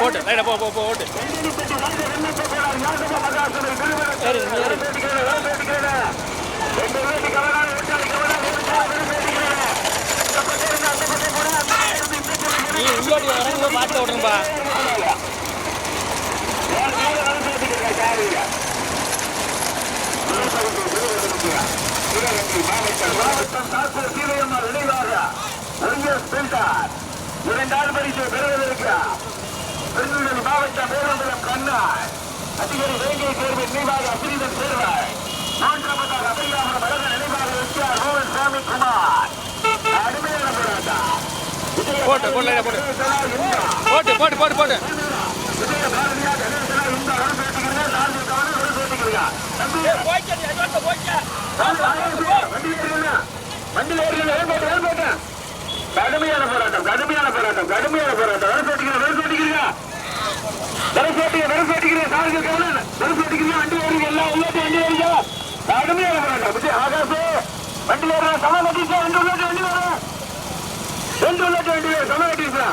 போட்டு ரைட போ போ போட்டு நீ உள்ளோடி வரங்க பார்த்து விடுங்கப்பா மாவட்டம் தாக்கூர் பெறுவதற்கு திருநெல்வேலி மாவட்டம் பேரம்பலம் கண்ணார் அதிகாரி வேங்கை தேர்வு நினைவாக அபிரிதன் சேர்வாய். மூன்றாவதாக அபரியாபுரம் வழங்க நினைவாக எஸ்ஆர் மோகன் சாமி குமார் அருமையான போராட்டம். போட்டு போட்டு லைட்டா போட்டு போட்டு போட்டு போட்டு போட்டு விஜய பாரதியா கணேசனா இந்த ஒரு பேட்டிக்கிறீங்க நான்கு கவனம் ஒரு பேட்டிக்கிறீங்க தம்பி வண்டி ஏறுங்க வண்டியில் ஏறுங்க ஏற்போட்டு ஏற்போட்டு கடுமையான போராட்டம் கடுமையான போராட்டம் கடுமையான போராட்டம் வர பேட்டிக்கிறீங்க வர பேட்டிக்கிறீங்க வர பேட்டிங்க வர பேட்டிக்கிறீங்க சாருக்கு வர பேட்டிக்கிறீங்க வண்டி ஏறுங்க எல்லாம் உள்ளாட்டி வண்டி விஜய் ஆகாசு. வண்டி ஏறுங்க சம கட்டிச்சா ரெண்டு உள்ளாட்டி வண்டி வரும். ரெண்டு உள்ளாட்டி வண்டி வரும். சம கட்டிச்சா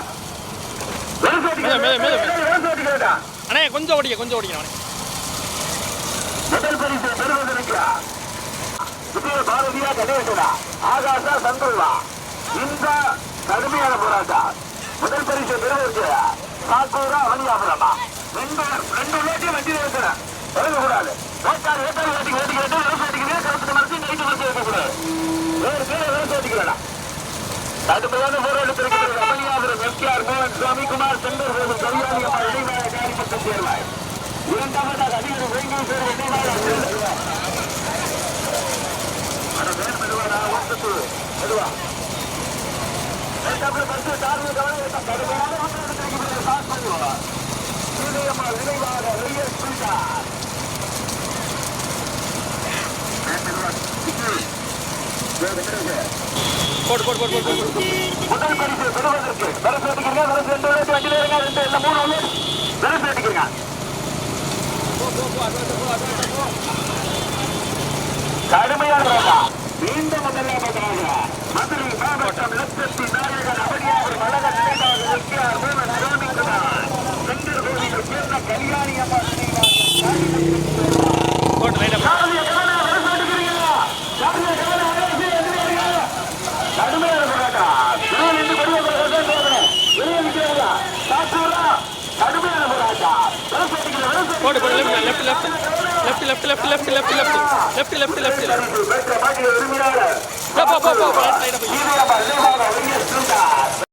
வர பேட்டிக்கிறா அண்ணே கொஞ்சம் ஓடிக்க கொஞ்சம் ஓடிக்க அவனே முதல் பரிசு பெறுவதற்கு விஜய பாரதியா கணேசனா? ஆகாசா சந்துருவா இந்த கடுமையான போராட்டம். முதல் பரிசு பெறுவதற்கு சாக்கூரா அவனியாபுரமா? ரெண்டு ரெண்டு உள்ளாட்டியும் ஒதுக்கக்கூடாது வாக்காளர் ஏற்பாடு ஓட்டிக்கு ஓட்டிக்கிறது விவசாயத்துக்கு சிறப்பு மறைச்சு நைட்டு மறைச்சு இருக்கக்கூடாது வேறு பேரை விவசாயத்துக்கு வேணாம் தடுப்பதான போராட்டத்திற்கு அமளியாதர் எஸ்கேஆர் மோகன் சுவாமி குமார் செந்தர் போது கவியாதிகமா போடு போடு போடு போடு முதல் பரிசு பெறுவதற்கு வரசு அடிக்கிறீங்க வரசு ரெண்டு விளையாட்டு வண்டியில் இருங்க ரெண்டு இல்லை மூணு கடுமையாக மீண்டும் முதல்ல பார்த்தாங்க left left left left left left left left left left left போ போ போ ரைட் போய்